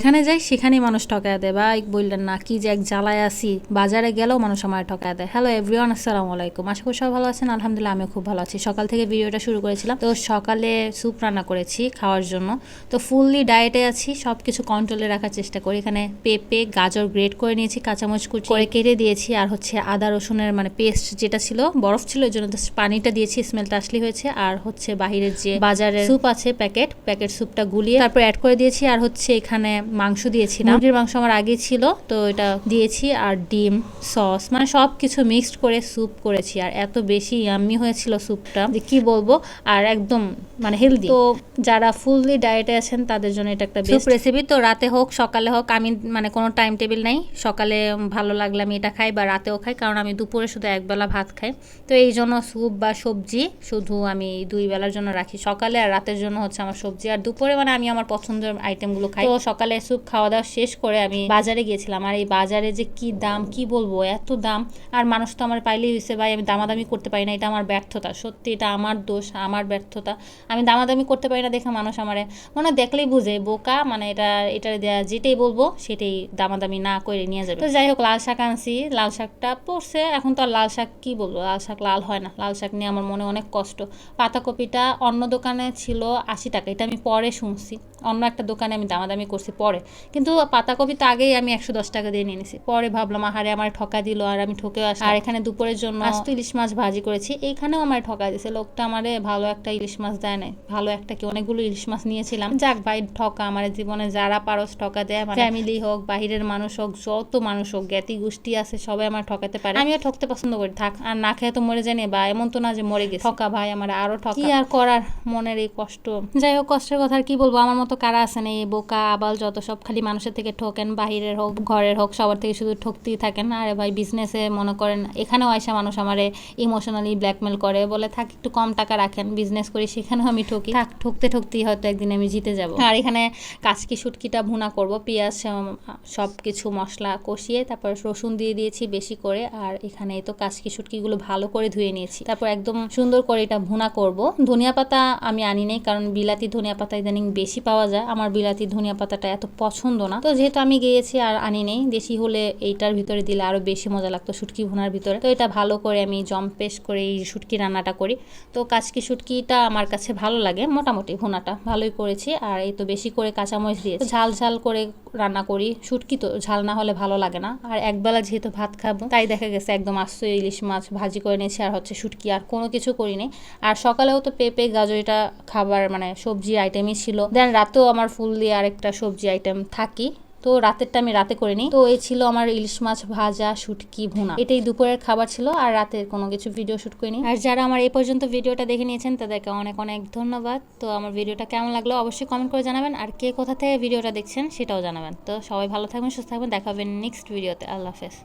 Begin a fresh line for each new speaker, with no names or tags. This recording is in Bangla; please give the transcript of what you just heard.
এখানে যাই সেখানেই মানুষ ঠকায় দেয়। বা বললেন না কি যে এক জ্বালায় আসি বাজারে গেলেও মানুষ আমার ঠকায় দেয়। হ্যালো এভরিওয়ান আসসালামু আলাইকুম। আশা করি সব ভালো আছেন। আলহামদুলিল্লাহ আমিও খুব ভালো আছি। সকাল থেকে ভিডিওটা শুরু করেছিলাম। তো সকালে স্যুপ রান্না করেছি খাওয়ার জন্য। তো ফুললি ডায়েটে আছি। সব কিছু কন্ট্রোলে রাখার চেষ্টা করি। এখানে পেঁপে গাজর গ্রেট করে নিয়েছি কাঁচামরিচ কুচি করে কেটে দিয়েছি। আর হচ্ছে আদা রসুনের মানে পেস্ট যেটা ছিল বরফ ছিল ওই জন্য পানিটা দিয়েছি। স্মেলটা আসলে হয়েছে। আর হচ্ছে বাহিরের যে বাজারের স্যুপ আছে প্যাকেট প্যাকেট স্যুপটা গুলিয়ে তারপর অ্যাড করে দিয়েছি। আর হচ্ছে এখানে মাংস দিয়েছিলাম। মুরগির মাংস আমার আগে ছিল, তো এটা দিয়েছি আর ডিম, সস মানে সব কিছু মিক্সড করে স্যুপ করেছি। আর এত বেশি ইয়াম্মি হয়েছিল স্যুপটা যে কি বলব? আর একদম মানে হেলদি তো যারা ফুললি ডায়েটে আছেন, তাদের জন্য এটা একটা বেস্ট রেসিপি তো রাতে হোক, সকালে হোক, আমি মানে কোনো টাইম টেবিল নাই। সকালে ভালো লাগলে আমি এটা খাই বা রাতেও খাই, কারণ আমি দুপুরে শুধু একবেলা ভাত খাই। তো এই জন্য স্যুপ বা সবজি শুধু আমি দুই বেলার জন্য রাখি। সকালে আর রাতের জন্য হচ্ছে আমার সবজি। আর দুপুরে মানে আমি আমার পছন্দের আইটেমগুলো খাই। তো সকালে স্যুপ খাওয়া দাওয়া শেষ করে আমি বাজারে গিয়েছিলাম। আর এই বাজারে যে কি দাম, কি বলব? এত দাম। আর মানুষ তো আমার পাইলেই হয়েছে ভাই। আমি দামাদামি করতে পারি না, এটা আমার ব্যর্থতা। সত্যি, এটা আমার দোষ, আমার ব্যর্থতা। আমি দামাদামি করতে পারি না দেখে মানুষ আমারে মনে দেখলেই বুঝে, বোকা মানে এটা এটা যেটাই বলব, সেটাই দামাদামি না করে নিয়ে যাবে। তো যাই হোক, লাল শাক আনছি। লাল শাকটা পড়ছে। এখন তো আর লাল শাক কি বলব? লাল শাক লাল হয় না। লাল শাক নিয়ে আমার মনে অনেক কষ্ট। পাতাকপিটা অন্য দোকানে ছিল আশি টাকা। এটা আমি পরে শুনছি। অন্য একটা দোকানে আমি দামাদামি করছি। পরে। কিন্তু পাতাকপি তো আগেই আমি একশো দশ টাকা দিয়ে নিয়ে নিছি। পরে ভাবলাম আহারে আমার ঠকা দিল আর আমি ঠকে আসি আর এখানে দুপুরের জন্য আস্ত ইলিশ মাছ ভাজি করেছি। এইখানেও আমার ঠকা দিছে। লোকটা আমারে ভালো একটা ইলিশ মাছ দেয় নাই। ভালো একটা কি অনেকগুলো ইলিশ মাছ নিয়েছিলাম। যাক ভাই ঠকা। আমার জীবনে যারা পারস ঠকা দেয় আমার ফ্যামিলি হোক বাহিরের মানুষ হোক যত মানুষ হোক জ্ঞাতি গোষ্ঠী আছে সবাই আমার ঠকাতে পারে। আমিও ঠকতে পছন্দ করি। থাক আর না খেয়ে তো মরে জানি বা এমন তো না যে মরে গেছে। ঠকা ভাই আমার আরও ঠকা। কি আর করার? মনের এই কষ্ট। যাই হোক কষ্টের কথা আর কি বলব? আমার মতো কারা আছেন? এই বোকা আবাল যত সব খালি মানুষের থেকে ঠকেন, বাহিরের হোক, ঘরের হোক, সবার থেকে শুধু ঠকতেই থাকেন। আরে ভাই বিজনেসে মনে করেন, এখানেও আয়সা মানুষ আমারে ইমোশনালি ব্ল্যাকমেল করে, বলে, থাক, একটু কম টাকা রাখেন বিজনেস করি, সেখানেও আমি ঠকি। থাক, ঠকতে ঠকতেই হয়তো একদিন আমি জিতে যাব। আর এখানে কাচকি, শুটকিটা ভুনা করব, পেঁয়াজ সব কিছু মশলা কষিয়ে, তারপর রসুন দিয়ে দিয়েছি বেশি করে, আর এখানে তো কাচকি, শুটকিগুলো ভালো করে ধুয়ে নিয়েছি। তারপর একদম সুন্দর করে এটা ভুনা করব। ধনিয়া পাতা আমি আনি নাই, কারণ বিলাতি ধনিয়া পাতা ইদানিং বেশি পাওয়া যায়। আমার বিলাতি ধনিয়া পাতাটা এত পছন্দ না। তো যেহেতু আমি গিয়েছি আর আনি নেই, দেশি হলে এইটার ভিতরে দিলে আরও বেশি মজা লাগতো শুটকি ভুনার ভিতরে। তো এটা ভালো করে আমি জম্পেশ করে এই শুটকি রান্নাটা করি। তো কাচকি শুটকিটা আমার কাছে ভালো লাগে, মোটামুটি ভুনাটা। ভালোই করেছি আর এই তো বেশি করে কাঁচামরিচ দিয়ে ঝাল ঝাল করে রান্না করি, শুটকি তো ঝাল না হলে ভালো লাগে না। আর একবেলা যেহেতু ভাত খাব, তাই দেখা গেছে একদম আস্ত ইলিশ মাছ ভাজি করে নিয়েছি আর হচ্ছে শুটকি, আর কোনো কিছু করিনি। আর সকালেও তো পেঁপে গাজর এটা খাবার মানে সবজি আইটেমই ছিল। দেন রাতেও আমার ফুল দিয়ে আরেকটা সবজি আইটেম থাকি। তো রাতেরটা আমি রাতে করে নিই। তো এই ছিল আমার ইলিশ মাছ ভাজা, শুটকি, ভুনা। এটাই দুপুরের খাবার ছিল আর রাতের কোনো কিছু ভিডিও শুট করিনি। আর যারা আমার এই পর্যন্ত ভিডিওটা দেখে নিয়েছেন, তাদেরকে অনেক অনেক ধন্যবাদ। তো আমার ভিডিওটা কেমন লাগল অবশ্যই কমেন্ট করে জানাবেন। আর কে কোথা থেকে ভিডিওটা দেখছেন, সেটাও জানাবেন। তো সবাই ভালো থাকবেন, সুস্থ থাকবেন। দেখা হবে নেক্সট ভিডিওতে আল্লাহ হাফেজ।